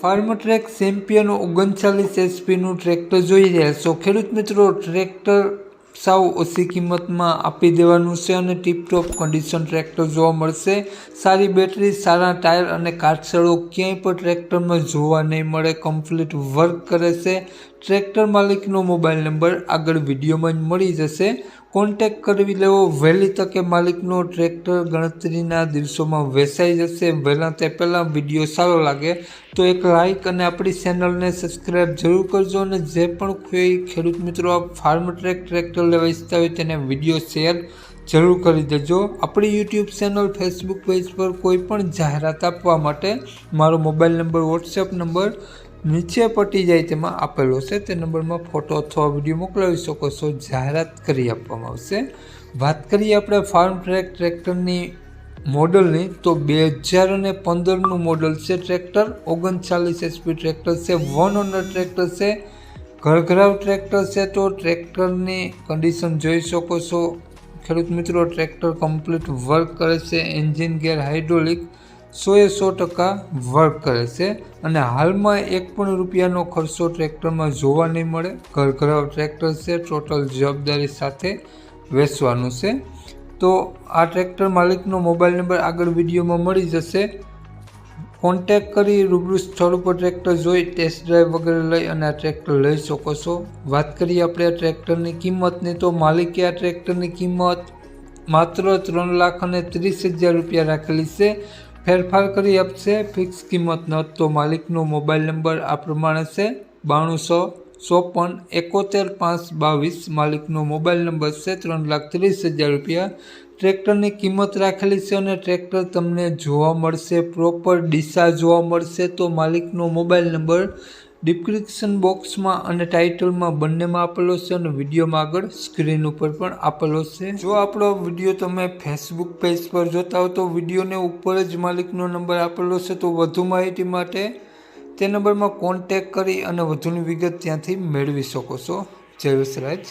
ફાર્મટ્રેક champion ઓગણચાલીસ એચપીનું tractor જોઈ રહ્યા છો. ખેડૂત મિત્રો, ટ્રેક્ટર સાવ ઓછી કિંમતમાં આપી દેવાનું છે અને ટીપટોપ કન્ડિશન ટ્રેક્ટર જોવા મળશે. સારી બેટરી, સારા ટાયર અને કાટસળો ક્યાંય પણ ટ્રેક્ટરમાં જોવા નહીં મળે. કમ્પ્લીટ વર્ક કરે છે. ટ્રેક્ટર માલિકનો મોબાઈલ નંબર આગળ વિડીયોમાં જ મળી જશે. કોન્ટેક કરી લેવો વહેલી તકે માલિકનો ટ્રેક્ટર ગણતરીના દિવસોમાં વેચાઈ જશે. વહેલા તે પહેલાં વીડિયો સારો લાગે તો એક લાઇક અને આપણી ચેનલને સબસ્ક્રાઈબ જરૂર કરજો અને જે પણ કોઈ ખેડૂત મિત્રો ફાર્મ ટ્રેક ટ્રેક્ટર લેવા ઈચ્છતા હોય તેને વીડિયો શેર જરૂર કરી દેજો. આપણી યુટ્યુબ ચેનલ, ફેસબુક પેજ પર કોઈ પણ જાહેરાત આપવા માટે મારો મોબાઈલ નંબર, વોટ્સએપ નંબર નીચે પટી જાય તેમાં આપેલો છે. તે નંબરમાં ફોટો અથવા વીડિયો મોકલાવી શકો છો. જાહેરાત કરી આપવામાં આવશે. વાત કરીએ આપણે ફાર્મ ટ્રેક ટ્રેક્ટરની મોડલની, તો બે હજાર અને પંદરનું મોડલ છે ટ્રેક્ટર. ઓગણચાલીસ એચપી ટ્રેક્ટર છે. વન ઓનર ટ્રેક્ટર છે. ઘરઘરાવ ટ્રેક્ટર છે. તો ટ્રેક્ટરની કન્ડિશન જોઈ શકો છો. ખેડૂત મિત્રો, ટ્રેક્ટર કમ્પ્લીટ વર્ક કરે છે. એન્જિન ગેર હાઇડ્રોલિક સોએ સો ટકા વર્ક કરે છે અને હાલમાં એક પણ રૂપિયાનો ખર્ચો ટ્રેક્ટરમાં જોવા નહીં મળે. ઘરઘરાવ ટ્રેક્ટર છે, ટોટલ જવાબદારી સાથે વેચવાનું છે. તો આ ટ્રેક્ટર માલિકનો મોબાઈલ નંબર આગળ વિડીયોમાં મળી જશે. કોન્ટેક કરી રૂબરૂ સ્થળ ઉપર ટ્રેક્ટર જોઈ, ટેસ્ટ ડ્રાઈવ વગેરે લઈ અને આ ટ્રેક્ટર લઈ શકો છો. વાત કરીએ આપણે આ ટ્રેક્ટરની કિંમતની, તો માલિકે આ ટ્રેક્ટરની કિંમત માત્ર ત્રણ લાખ અને ત્રીસ હજાર રૂપિયા રાખેલી છે. ફેરફાર કરી આપશે. ફિક્સ કિંમત ન તો માલિકનો મોબાઈલ નંબર આ પ્રમાણે છે. બાણુંસો ચોપન એકોતેર પાંચ બાવીસ. માલિકનો મોબાઈલ નંબર છે ત્રણ લાખ ત્રીસ હજાર રૂપિયા. ટ્રેક્ટરની કિંમત રાખેલી છે અને ટ્રેક્ટર તમને જોવા મળશે. પ્રોપર ડીસા જોવા મળશે તો માલિકનો મોબાઈલ નંબર ડિસ્ક્રિપ્શન બોક્સમાં અને ટાઇટલમાં બંનેમાં આપેલો છે અને વિડીયોમાં આગળ સ્ક્રીન ઉપર પણ આપેલો છે. જો આપણો વીડિયો તમે ફેસબુક પેજ પર જોતા હો તો વિડીયોને ઉપર જ માલિકનો નંબર આપેલો છે તો વધુ માહિતી માટે તે નંબરમાં કોન્ટેક કરી અને વધુની વિગત ત્યાંથી મેળવી શકો છો. જય વસરાજ